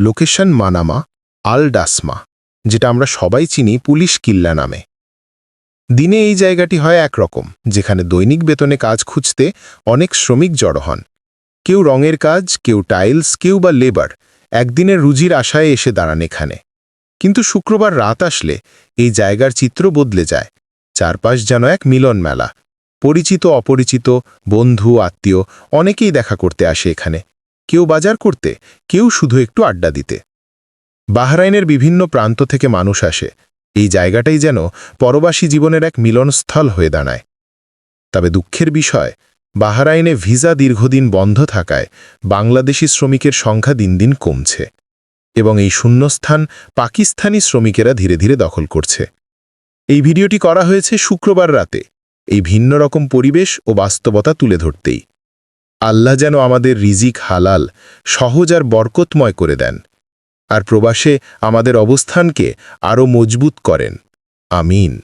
Location Manama আল ডাসমা যেটা আমরা সবাই চিনি পুলিশ কিল্লা নামে। দিনে এই জায়গাটি হয় একরকম, যেখানে দৈনিক বেতনে কাজ খুঁজতে অনেক শ্রমিক জড়ো হন। কেউ রঙের কাজ, কেউ টাইলস, কেউ বা লেবার, একদিনের রুজির আশায় এসে দাঁড়ান এখানে। কিন্তু শুক্রবার রাত আসলে এই জায়গার চিত্র বদলে যায়, চারপাশ যেন এক মিলন মেলা পরিচিত, অপরিচিত, বন্ধু, আত্মীয়, অনেকেই দেখা করতে আসে এখানে। কেউ বাজার করতে, কেউ শুধু একটু আড্ডা দিতে। বাহরাইনের বিভিন্ন প্রান্ত থেকে মানুষ আসে। এই জায়গাটাই যেন পরবাসী জীবনের এক মিলনস্থল হয়ে দাঁড়ায়। তবে দুঃখের বিষয়, বাহরাইনে ভিসা দীর্ঘদিন বন্ধ থাকায় বাংলাদেশি শ্রমিকের সংখ্যা দিন দিন কমছে এবং এই শূন্যস্থান পাকিস্তানি শ্রমিকেরা ধীরে ধীরে দখল করছে। এই ভিডিওটি করা হয়েছে শুক্রবার রাতে। এই ভিন্ন রকম পরিবেশ ও বাস্তবতা তুলে ধরতেই। আল্লাহ যেন আমাদের রিজিক হালাল, সহজ আর বরকতময় করে দেন। আর প্রবাসে আমাদের অবস্থানকে আরও মজবুত করেন। আমিন।